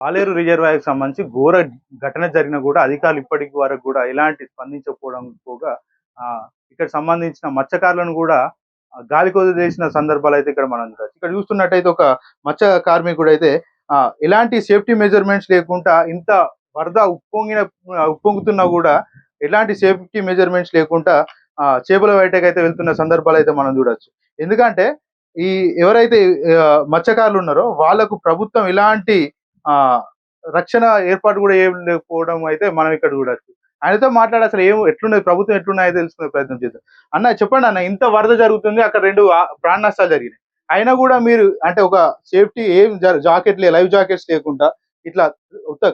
పాలేరు రిజర్వాయర్కి సంబంధించి ఘోర ఘటన జరిగిన కూడా అధికారులు ఇప్పటికి వరకు కూడా ఎలాంటి స్పందించకపోవడం పోగా ఆ, ఇక్కడ సంబంధించిన మత్స్యకారులను కూడా ఆ, గాలి కొదిలేసిన సందర్భాలు అయితే ఇక్కడ మనం చూడొచ్చు. ఇక్కడ చూస్తున్నట్టయితే ఒక మత్స్య కార్మికుడు అయితే ఎలాంటి సేఫ్టీ మెజర్మెంట్స్ లేకుండా ఇంత వరద ఉప్పొంగిన ఉప్పొంగుతున్నా కూడా ఎలాంటి సేఫ్టీ మెజర్మెంట్స్ లేకుండా చేపల వేటకి అయితే వెళ్తున్న సందర్భాలు అయితే మనం చూడొచ్చు. ఎందుకంటే ఈ ఎవరైతే మత్స్యకారులు ఉన్నారో వాళ్ళకు ప్రభుత్వం ఎలాంటి రక్షణ ఏర్పాటు కూడా ఏం లేకపోవడం అయితే మనం ఇక్కడ చూడొచ్చు. ఆయనతో మాట్లాడి అసలు ఏం ఎట్లున్నది ప్రభుత్వం ఎట్లున్నాయో తెలుసుకునే ప్రయత్నం చేద్దాం. అన్న చెప్పండి అన్న ఇంత వరద జరుగుతుంది అక్కడ రెండు ప్రాణ నష్టాలు జరిగినాయి. అయినా కూడా మీరు అంటే ఒక సేఫ్టీ ఏం జాకెట్ లైవ్ జాకెట్స్ లేకుండా ఇట్లా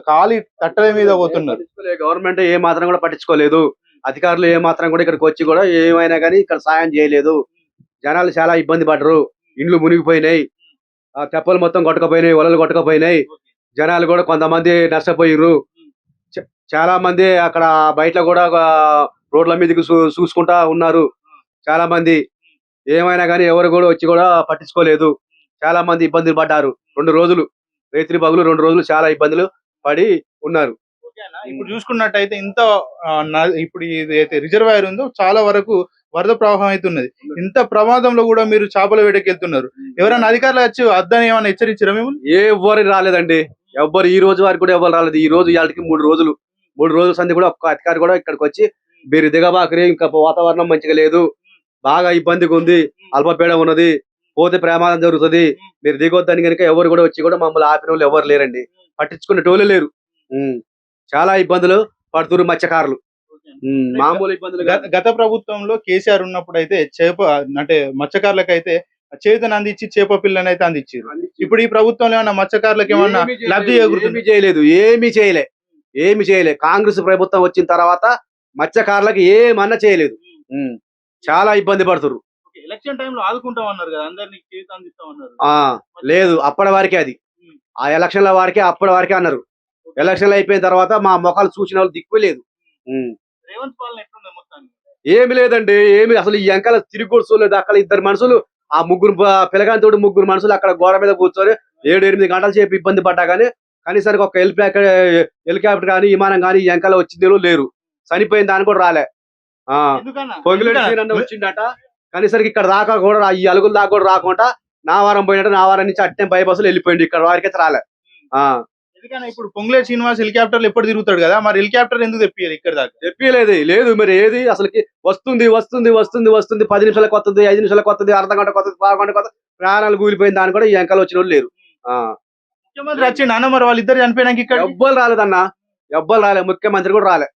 ఖాళీ తట్టల మీద పోతున్నారు. గవర్నమెంట్ ఏ మాత్రం కూడా పట్టించుకోలేదు. అధికారులు ఏ మాత్రం కూడా ఇక్కడికి వచ్చి కూడా ఏమైనా కానీ ఇక్కడ సాయం చేయలేదు. జనాలు చాలా ఇబ్బంది పడరు ఇండ్లు మునిగిపోయినాయి. ఆ తెప్పలు మొత్తం కొట్టకపోయినాయి వలలు కొట్టకపోయినాయి. జనాలు కూడా కొంతమంది నష్టపోయిర్రు. చ- చాలా మంది అక్కడ బయట కూడా రోడ్ల మీదకి చూసుకుంటా ఉన్నారు. చాలా మంది ఏమైనా కానీ ఎవరు కూడా వచ్చి కూడా పట్టించుకోలేదు. చాలా మంది ఇబ్బందులు పడ్డారు. రెండు రోజులు. రైతులు పగులు రెండు రోజులు చాలా ఇబ్బందులు పడి ఉన్నారు. ఇప్పుడు చూసుకున్నట్టయితే ఇంత ఇప్పుడు ఇది అయితే రిజర్వాయర్ ఉందో చాలా వరకు వరద ప్రవాహం అవుతున్నది ఇంత ప్రమాదంలో కూడా మీరు చేపల వేటకి వెళ్తున్నారు ఎవరైనా అధికారులు వచ్చి అద్దని ఏమైనా హెచ్చరించారా మిమ్మల్ని? ఎవరు రాలేదండి. ఎవ్వరు ఈ రోజు వరకు కూడా ఎవరు రాలేదు. ఈ రోజు ఇవాళకి మూడు రోజులు. మూడు రోజుల సంది కూడా ఒక్క అధికారి కూడా ఇక్కడికి వచ్చి మీరు దిగబాకరి ఇంకా వాతావరణం మంచిగా లేదు. బాగా ఇబ్బందిగా ఉంది. అల్పపీడం ఉన్నది. పోతే ప్రమాదం జరుగుతుంది. మీరు దిగొద్దని కనుక ఎవరు కూడా వచ్చి కూడా మమ్మల్ని ఆపిన వాళ్ళు ఎవరు లేరండి. పట్టించుకునే టోలు లేరు. చాలా ఇబ్బందులు పడుతున్నారు మత్స్యకారులు. మామూలు ఇబ్బందులు గత ప్రభుత్వంలో కేసీఆర్ ఉన్నప్పుడు అయితే చేప అంటే మత్స్యకారులకు అయితే చేతను అందించి చేప పిల్లని అయితే అందించారు ఇప్పుడు ఈ ప్రభుత్వంలో ఏమన్నా మత్స్యకారులకు ఏమన్నా లబ్ధి చేకూరుతుంది ఏమీ చేయలేదు ఏమీ చేయలే ఏమి చేయలే. కాంగ్రెస్ ప్రభుత్వం వచ్చిన తర్వాత మత్స్యకారులకు ఏమన్నా చేయలేదు. చాలా ఇబ్బంది పడుతున్నారు ఎలక్షన్ టైంలో ఆదుకుంటాం అన్నారు కదా అందరినీ చేతి అందిస్తాం అన్నారు. ఆ లేదు అప్పటి వరకే అది. ఆ ఎలక్షన్ల వారికే అప్పటి వరకే అన్నారు. ఎలక్షన్లు అయిపోయిన తర్వాత మా మొఖాలు చూసిన వాళ్ళు దిక్కు లేదు. రేవంత్ పాలన మొత్తానికి? ఏమి లేదండి ఏమి అసలు ఈ వెంకల తిరిగి లేదు అక్కడ ఇద్దరు మనుషులు ఆ ముగ్గురు పిల్లగాంతోడు ముగ్గురు మనుషులు అక్కడ గోడ మీద కూర్చొని ఏడు ఎనిమిది గంటలు సేపు ఇబ్బంది పడ్డా కానీ కనీసానికి ఒక హెలికాప్టర్ హెలికాప్టర్ కానీ విమానం కానీ వెంకల వచ్చింది లేరు. చనిపోయిన దాని కూడా రాలే? శ్రీనన్న వచ్చిండట కనీసరికి ఇక్కడ దాకా కూడా ఈ అలుగుల దాకా కూడా రాకుండా నా వారం పోయినట్టు నా వారం నుంచి అట్టే బస్సులు వెళ్ళిపోయింది ఇక్కడ వారికైతే రాలే. ఆ ఎందుకన్నా ఇప్పుడు పొంగులే శ్రీనివాస్ హెలికాప్టర్లు ఎప్పుడు తిరుగుతాడు కదా? మరి హెలికాప్టర్ ఎందుకు తెప్పియాలి ఇక్కడ దాకా? చెప్పలేదు లేదు మరి ఏది? అసలుకి వస్తుంది వస్తుంది వస్తుంది వస్తుంది. పది నిమిషాలకు వస్తుంది ఐదు నిమిషాలకు వస్తుంది అర్ధ గంటకు వస్తుంది పావు గంటకు వస్తుంది. ప్రాణాలు కూలిపోయిన దాని కూడా ఈ వెంకలు వచ్చిన వాళ్ళు లేరు. ఆ. ముఖ్యమంత్రి వచ్చిండు. అన్న మరి వాళ్ళిద్దరు చనిపోయినాక ఇక్కడ ఎవ్వరు రాలేదన్న ఎవ్వరు రాలే. ముఖ్యమంత్రి కూడా రాలే.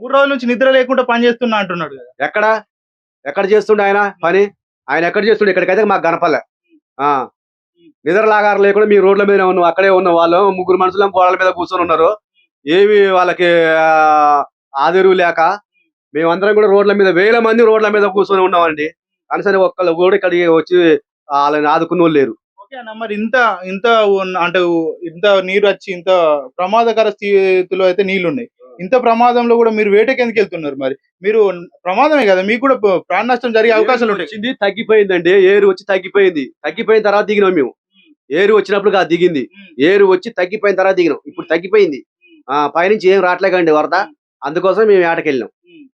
మూడు రోజుల నుంచి నిద్ర లేకుండా పని చేస్తున్నా అంటున్నాడు ఎక్కడ? ఎక్కడ చేస్తుండే ఆయన పని? ఆయన ఎక్కడ చేస్తుండే? ఇక్కడికైతే మాకు గనపల్లె. ఆ. నిద్రలాగారు లేకుండా మీ రోడ్ల మీద ఉన్నాం అక్కడే ఉన్న వాళ్ళు ముగ్గురు మనుషులు గోడల మీద కూర్చొని ఉన్నారు. ఏమి వాళ్ళకి ఆ, ఆదిరు లేక మేమందరం కూడా రోడ్ల మీద వేల మంది రోడ్ల మీద కూర్చొని ఉన్నామండి. కనీసం ఒక్కళ్ళు కూడా ఇక్కడికి వచ్చి వాళ్ళని ఆదుకున్న వాళ్ళు లేరు. ఓకే అన్న మరి ఇంత ఇంత అంటే ఇంత నీరు వచ్చి ఇంత ప్రమాదకర స్థితిలో అయితే నీళ్ళు ఉన్నాయి ఇంత ప్రమాదంలో కూడా మీరు వేటకి ఎందుకు వెళ్తున్నారు మరి? మీరు ప్రమాదమే కదా మీకు కూడా ప్రాణ నష్టం జరిగే అవకాశాలు ఉంటాయి. తగ్గిపోయిందండి. ఏరు వచ్చి తగ్గిపోయింది. తగ్గిపోయిన తర్వాత దిగినాం మేము. ఏరు వచ్చినప్పుడు దిగింది. ఏరు వచ్చి తగ్గిపోయిన తర్వాత దిగినాం. ఇప్పుడు తగ్గిపోయింది. ఆ పైనుంచి ఏం రావట్లేకండి వరద. అందుకోసం మేము ఏటకి వెళ్ళినాం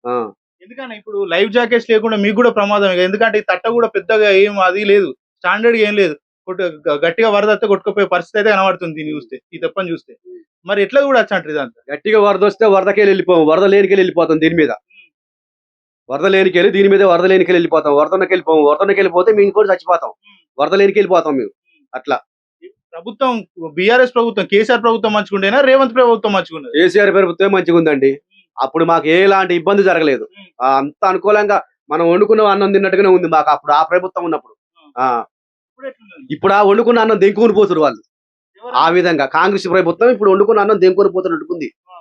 ఆ, ఎందుకన్నా ఇప్పుడు లైఫ్ జాకెట్స్ లేకుండా మీకు కూడా ప్రమాదమే కదా ఎందుకంటే ఈ తట్ట కూడా పెద్దగా ఏం అది లేదు. స్టాండర్డ్ ఏం లేదు. గట్టిగా వరద వస్తే కొట్టుకుపోయే పరిస్థితి అయితే కనబడుతుంది దీన్ని చూస్తే ఈ తెప్పని చూస్తే. మరి ఎట్లా కూడా వచ్చంటారు ఇదంతా? గట్టిగా వరద వస్తే వరదకెళ్ళి వెళ్ళిపోం. వరద లేనికెళ్ళి వెళ్ళిపోతాం దీని మీద. వరద లేనికెళ్ళి దీని మీద వరద లేనికెళ్ళి వెళ్ళిపోతాం. వరదనకి వెళ్ళిపోం. వరదనకి వెళ్ళిపోతే మేము కూడా చచ్చిపోతాం. వరద లేనికి వెళ్ళిపోతాం మేము. అట్లా. ప్రభుత్వం బీఆర్ఎస్ ప్రభుత్వం కేసీఆర్ ప్రభుత్వం మంచుకుంటేనా రేవంత్ ప్రభుత్వం మంచుకున్నది కేసీఆర్ ప్రభుత్వం మంచిగా ఉందండి అప్పుడు మాకు ఎలాంటి ఇబ్బంది జరగలేదు. అంత అనుకూలంగా మనం వండుకున్న అన్నం తిన్నట్టుగానే ఉంది మాకు అప్పుడు ఆ ప్రభుత్వం ఉన్నప్పుడు. ఆ. ఇప్పుడు ఆ వండుకున్న అన్నం దెంకుని పోతున్నారు వాళ్ళు. ఆ విధంగా కాంగ్రెస్ ప్రభుత్వం ఇప్పుడు వండుకున్న అన్నం దెంకుని పోతున్నట్టుంది